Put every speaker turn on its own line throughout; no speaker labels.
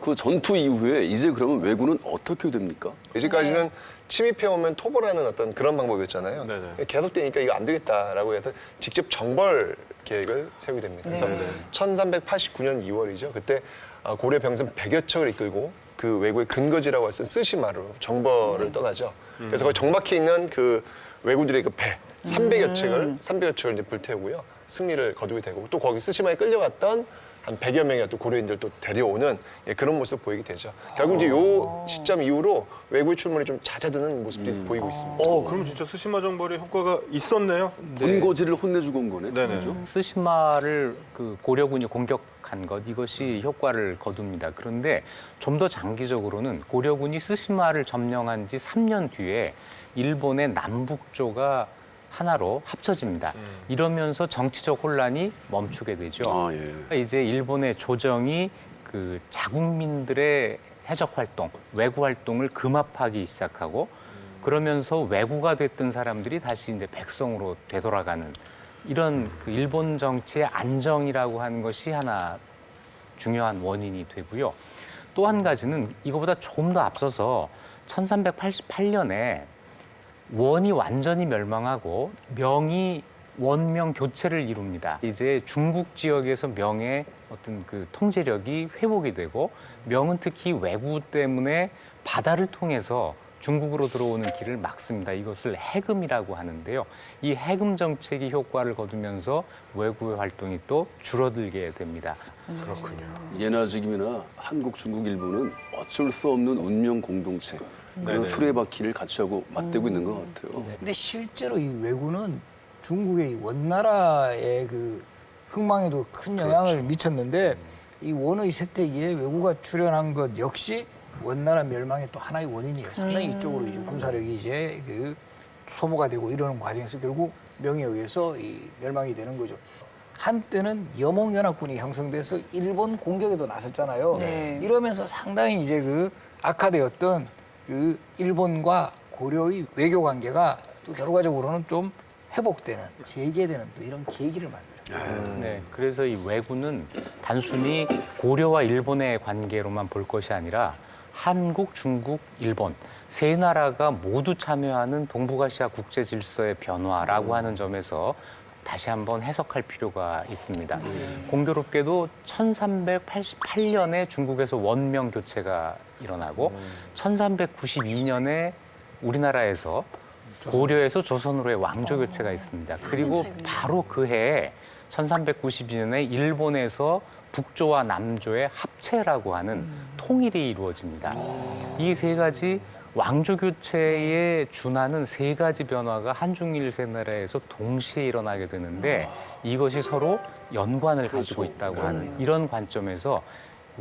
그 전투 이후에 이제 그러면 왜군은 어떻게 됩니까?
이제까지는 침입해오면 토벌하는 어떤 그런 방법이었잖아요.
네네.
계속되니까 이거 안 되겠다라고 해서 직접 정벌 계획을 세우게 됩니다. 그래서
네네.
1389년 2월이죠. 그때 아, 고려 병선 100여 척을 이끌고 그 외구의 근거지라고 할수 있는 쓰시마로 정벌을 떠나죠. 그래서 거기 정박해 있는 그 왜구들의 그 배 300여 척을 300여 척을 이제 불태우고요. 승리를 거두게 되고 또 거기 쓰시마에 끌려갔던 한 100여 명의 또 고려인들 또 데려오는 예, 그런 모습 보이게 되죠. 결국 이제 요 시점 이후로 외구의 출몰이 좀 잦아드는 모습들이 보이고 있습니다.
어, 그럼 진짜 스시마 정벌의 효과가 있었네요.
본거지를 혼내주고 온 거네.
네네.
그죠?
스시마를 그 고려군이 공격한 것 이것이 효과를 거둡니다. 그런데 좀 더 장기적으로는 고려군이 스시마를 점령한 지 3년 뒤에 일본의 남북조가 하나로 합쳐집니다. 이러면서 정치적 혼란이 멈추게 되죠.
아, 예.
이제 일본의 조정이 그 자국민들의 해적 활동, 외구 활동을 금합하기 시작하고 그러면서 외구가 됐던 사람들이 다시 이제 백성으로 되돌아가는 이런 그 일본 정치의 안정이라고 하는 것이 하나 중요한 원인이 되고요. 또 한 가지는 이거보다 조금 더 앞서서 1388년에 원이 완전히 멸망하고 명이 원명 교체를 이룹니다. 이제 중국 지역에서 명의 어떤 그 통제력이 회복이 되고 명은 특히 왜구 때문에 바다를 통해서 중국으로 들어오는 길을 막습니다. 이것을 해금이라고 하는데요. 이 해금 정책이 효과를 거두면서 외구의 활동이 또 줄어들게 됩니다.
그렇군요.
예나 지금이나 한국, 중국, 일본은 어쩔 수 없는 운명 공동체 그런. 수레바퀴를 같이 하고 맞대고 있는 것 같아요.
근데 실제로 이 왜구는 중국의 이 원나라의 그 흥망에도 큰 영향을 미쳤는데 이 원의 세태기에 왜구가 출현한 것 역시 원나라 멸망의 또 하나의 원인이에요. 상당히 이쪽으로 이제 군사력이 이제 그 소모가 되고 이러는 과정에서 결국 명에 의해서 이 멸망이 되는 거죠. 한때는 여몽연합군이 형성돼서 일본 공격에도 나섰잖아요.
네.
이러면서 상당히 이제 그 악화되었던 그 일본과 고려의 외교 관계가 또 결과적으로는 좀 회복되는 재개되는 또 이런 계기를 만들어요.
네, 그래서 이 왜구는 단순히 고려와 일본의 관계로만 볼 것이 아니라 한국, 중국, 일본 세 나라가 모두 참여하는 동북아시아 국제 질서의 변화라고 하는 점에서 다시 한번 해석할 필요가 있습니다. 공교롭게도 1388년에 중국에서 원명 교체가 일어나고 1392년에 우리나라에서 고려에서 조선으로의 왕조 교체가 있습니다. 그리고 바로 그 해에 1392년에 일본에서 북조와 남조의 합체라고 하는 통일이 이루어집니다. 이 세 가지 왕조 교체에 준하는 세 가지 변화가 한중일 세 나라에서 동시에 일어나게 되는데 이것이 서로 연관을 가지고 있다고 하는 이런 관점에서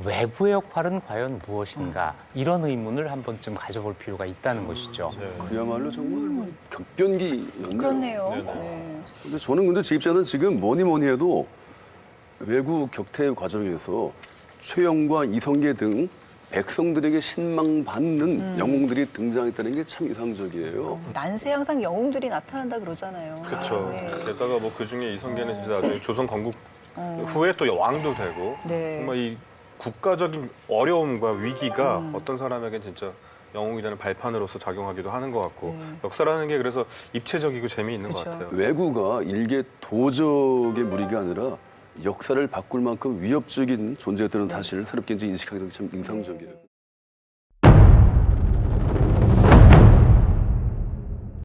외부의 역할은 과연 무엇인가 이런 의문을 한 번쯤 가져볼 필요가 있다는 것이죠.
그야말로 정말 뭐 격변기였네요.
그렇네요.
네네.
네.
근데 저는 근데 제 입장은 지금 뭐니 뭐니 해도 외구 격퇴 과정에서 최영과 이성계 등 백성들에게 신망받는 영웅들이 등장했다는 게 참 이상적이에요.
난세 항상 영웅들이 나타난다 그러잖아요.
그렇죠.
네.
게다가 뭐 그 중에 이성계는 진짜 나중에 조선 건국 후에 또 왕도 되고
네.
정말 이 국가적인 어려움과 위기가 어떤 사람에겐 진짜 영웅이 되는 발판으로서 작용하기도 하는 것 같고 역사라는 게 그래서 입체적이고 재미있는 것
그쵸.
같아요.
외구가 일개 도적의 무리가 아니라 역사를 바꿀 만큼 위협적인 존재였다는 사실을 새롭게 게참 인상적이에요.